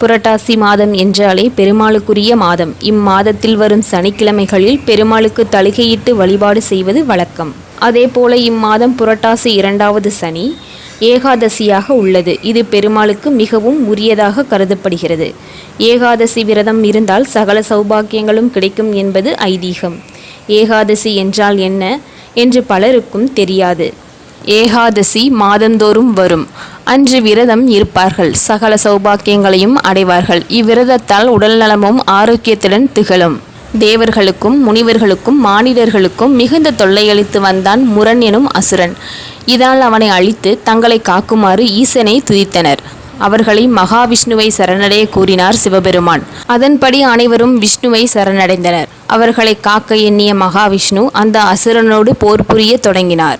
புரட்டாசி மாதம் என்றாலே பெருமாளுக்குரிய மாதம். இம்மாதத்தில் வரும் சனிக்கிழமைகளில் பெருமாளுக்கு தலுகையிட்டு வழிபாடு செய்வது வழக்கம். அதேபோல இம்மாதம் புரட்டாசி இரண்டாவது சனி ஏகாதசியாக உள்ளது. இது பெருமாளுக்கு மிகவும் உரியதாக கருதப்படுகிறது. ஏகாதசி விரதம் இருந்தால் சகல சௌபாக்கியங்களும் கிடைக்கும் என்பது ஐதீகம். ஏகாதசி என்றால் என்ன? என்று பலருக்கும் தெரியாது. ஏகாதசி மாதந்தோறும் வரும். அன்று விரதம் இருப்பார்கள். சகல சௌபாக்கியங்களையும் அடைவார்கள். இவ்விரதத்தால் உடல்நலமும் ஆரோக்கியத்துடன் திகழும். தேவர்களுக்கும் முனிவர்களுக்கும் மானிடர்களுக்கும் மிகுந்த தொல்லையளித்து வந்தான் முரண் எனும் அசுரன். இதனால் அவனை அழித்து தங்களை காக்குமாறு ஈசனை துதித்தனர். அவர்களை மகாவிஷ்ணுவை சரணடைய கூறினார் சிவபெருமான். அதன்படி அனைவரும் விஷ்ணுவை சரணடைந்தனர். அவர்களை காக்க எண்ணிய மகாவிஷ்ணு அந்த அசுரனோடு போர் புரிய தொடங்கினார்.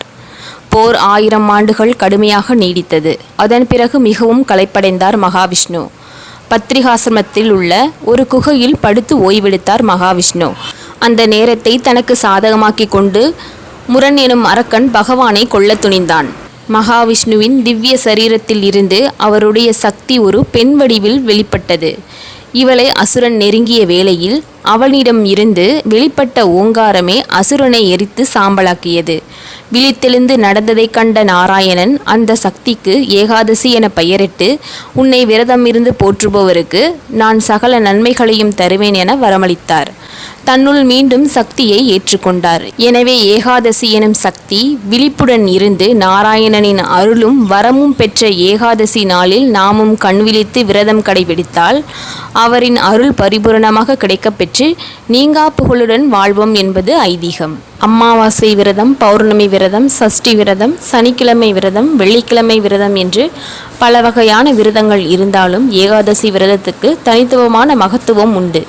போர் ஆயிரம் ஆண்டுகள் கடுமையாக நீடித்தது. அதன் பிறகு மிகவும் களைப்படைந்தார் மகாவிஷ்ணு. பத்ரிகாசிரமத்தில் உள்ள ஒரு குகையில் படுத்து ஓய்வெடுத்தார் மகாவிஷ்ணு. அந்த நேரத்தை தனக்கு சாதகமாக்கி கொண்டு முரண் எனும் அரக்கன் பகவானை கொல்ல துணிந்தான். மகாவிஷ்ணுவின் திவ்ய சரீரத்தில் இருந்து அவருடைய சக்தி ஒரு பெண் வடிவில் வெளிப்பட்டது. இவளை அசுரன் நெருங்கிய வேளையில் அவனிடம் இருந்து வெளிப்பட்ட ஓங்காரமே அசுரனை எரித்து சாம்பலாக்கியது. விழித்தெழுந்து நடந்ததைக் கண்ட நாராயணன் அந்த சக்திக்கு ஏகாதசி என பெயரிட்டு உன்னை விரதமிருந்து போற்றுபவருக்கு நான் சகல நன்மைகளையும் தருவேன் என வரமளித்தார். தன்னுள் மீண்டும் சக்தியை ஏற்றுக்கொண்டார். எனவே ஏகாதசி எனும் சக்தி விழிப்புடன் இருந்து நாராயணனின் அருளும் வரமும் பெற்ற ஏகாதசி நாளில் நாமும் கண்விழித்து விரதம் கடைபிடித்தால் அவரின் அருள் பரிபூரணமாக கிடைக்கப்பெற்று நீங்கா புகழுடன் வாழ்வோம் என்பது ஐதீகம். அமாவாசை விரதம் பௌர்ணமி விரதம் சஷ்டி விரதம் சனிக்கிழமை விரதம் வெள்ளிக்கிழமை விரதம் என்று பல வகையான விரதங்கள் இருந்தாலும் ஏகாதசி விரதத்துக்கு தனித்துவமான மகத்துவம் உண்டு.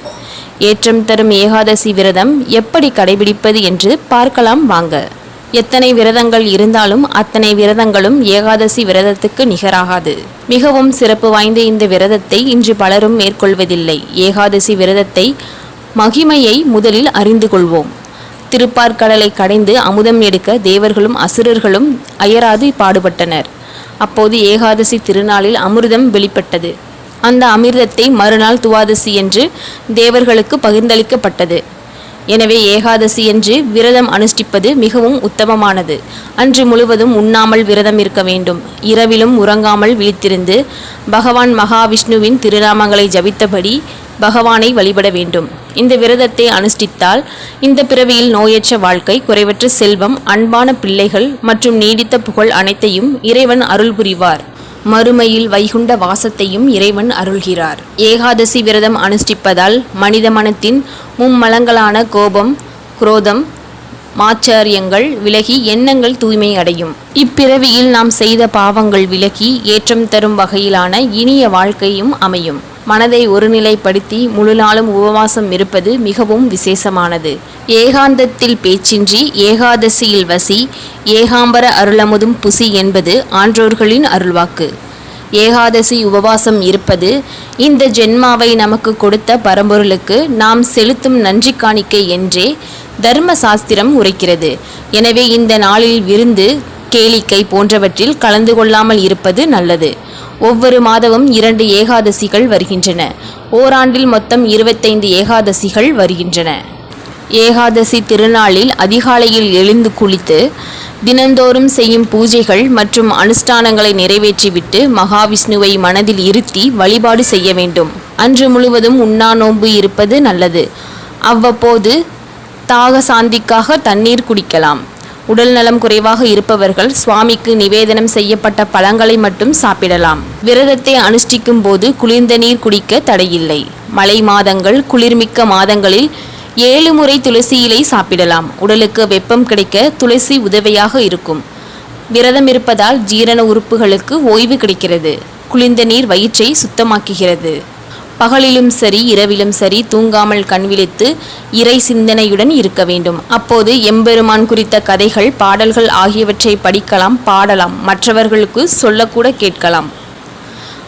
ஏற்றம் தரும் ஏகாதசி விரதம் எப்படி கடைபிடிப்பது என்று பார்க்கலாம் வாங்க. எத்தனை விரதங்கள் இருந்தாலும் அத்தனை விரதங்களும் ஏகாதசி விரதத்துக்கு நிகராகாது. மிகவும் சிறப்பு வாய்ந்த இந்த விரதத்தை இன்று பலரும் மேற்கொள்வதில்லை. ஏகாதசி விரதத்தை மகிமையை முதலில் அறிந்து கொள்வோம். திருப்பார்கடலை கடைந்து அமுதம் எடுக்க தேவர்களும் அசுரர்களும் அயராது பாடுபட்டனர். அப்போது ஏகாதசி திருநாளில் அமிர்தம் வெளிப்பட்டது. அந்த அமிர்தத்தை மறுநாள் துவாதசி என்று தேவர்களுக்கு பகிர்ந்தளிக்கப்பட்டது. எனவே ஏகாதசி என்று விரதம் அனுஷ்டிப்பது மிகவும் உத்தமமானது. அன்று முழுவதும் உண்ணாமல் விரதம் இருக்க வேண்டும். இரவிலும் உறங்காமல் விழித்திருந்து பகவான் மகாவிஷ்ணுவின் திருநாமங்களை ஜபித்தபடி பகவானை வழிபட வேண்டும். இந்த விரதத்தை அனுஷ்டித்தால் இந்த பிறவியில் நோயற்ற வாழ்க்கை குறைவற்ற செல்வம் அன்பான பிள்ளைகள் மற்றும் நீடித்த புகழ் அனைத்தையும் இறைவன் அருள் புரிவார். மறுமையில் வைகுண்ட வாசத்தையும் இறைவன் அருள்கிறார். ஏகாதசி விரதம் அனுஷ்டிப்பதால் மனித மனத்தின் மும்மலங்களான கோபம் குரோதம் மாச்சாரியங்கள் விலகி எண்ணங்கள் தூய்மை அடையும் இப்பிறவியில் நாம் செய்த பாவங்கள் விலகி ஏற்றம் தரும் வகையிலான இனிய வாழ்க்கையும் அமையும். மனதை ஒருநிலைப்படுத்தி முழு நாளும் உபவாசம் இருப்பது மிகவும் விசேஷமானது. ஏகாந்தத்தில் பேச்சின்றி ஏகாதசியில் வசி ஏகாம்பர அருளமுதும் புசி என்பது ஆன்றோர்களின் அருள்வாக்கு. ஏகாதசி உபவாசம் இருப்பது இந்த ஜென்மாவை நமக்கு கொடுத்த பரம்பொருளுக்கு நாம் செலுத்தும் நன்றி காணிக்கை என்றே தர்ம சாஸ்திரம் உரைக்கிறது. எனவே இந்த நாளில் விருந்து கேளிக்கை போன்றவற்றில் கலந்து கொள்ளாமல் இருப்பது நல்லது. ஒவ்வொரு மாதமும் இரண்டு ஏகாதசிகள் வருகின்றன. ஓராண்டில் மொத்தம் இருபத்தைந்து ஏகாதசிகள் வருகின்றன. ஏகாதசி திருநாளில் அதிகாலையில் எழுந்து குளித்து தினந்தோறும் செய்யும் பூஜைகள் மற்றும் அனுஷ்டானங்களை நிறைவேற்றிவிட்டு மகாவிஷ்ணுவை மனதில் இருத்தி வழிபாடு செய்ய வேண்டும். அன்று முழுவதும் உண்ணா நோன்பு இருப்பது நல்லது. அவ்வப்போது தாக சாந்திக்காக தண்ணீர் குடிக்கலாம். உடல் நலம் குறைவாக இருப்பவர்கள் சுவாமிக்கு நிவேதனம் செய்யப்பட்ட பழங்களை மட்டும் சாப்பிடலாம். விரதத்தை அனுஷ்டிக்கும் போது குளிர்ந்த நீர் குடிக்க தடையில்லை. மழை மாதங்கள் குளிர்மிக்க மாதங்களில் ஏழு முறை துளசி இலை சாப்பிடலாம். உடலுக்கு வெப்பம் கிடைக்க துளசி உதவியாக இருக்கும். விரதம் இருப்பதால் ஜீரண உறுப்புகளுக்கு ஓய்வு கிடைக்கிறது. குளிர்ந்த நீர் வயிற்றை சுத்தமாக்குகிறது. பகலிலும் சரி இரவிலும் சரி தூங்காமல் கண் விழித்து இறை சிந்தனையுடன் இருக்க வேண்டும். அப்போது எம்பெருமான் குறித்த கதைகள் பாடல்கள் ஆகியவற்றை படிக்கலாம் பாடலாம். மற்றவர்களுக்கு சொல்லக்கூட கேட்கலாம்.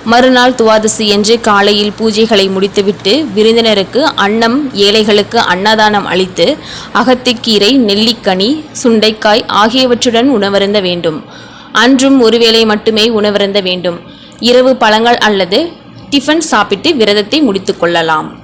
மறுநாள் துவாதசி என்று காலையில் பூஜைகளை முடித்துவிட்டு விருந்தினருக்கு அன்னம் ஏழைகளுக்கு அன்னதானம் அளித்து அகத்திக்கீரை நெல்லிக்கனி சுண்டைக்காய் ஆகியவற்றுடன் உணவருந்த வேண்டும். அன்றும் ஒருவேளை மட்டுமே உணவருந்த வேண்டும். இரவு பழங்கள் அல்லது டிஃபன் சாப்பிட்டு விரதத்தை முடித்து கொள்ளலாம்.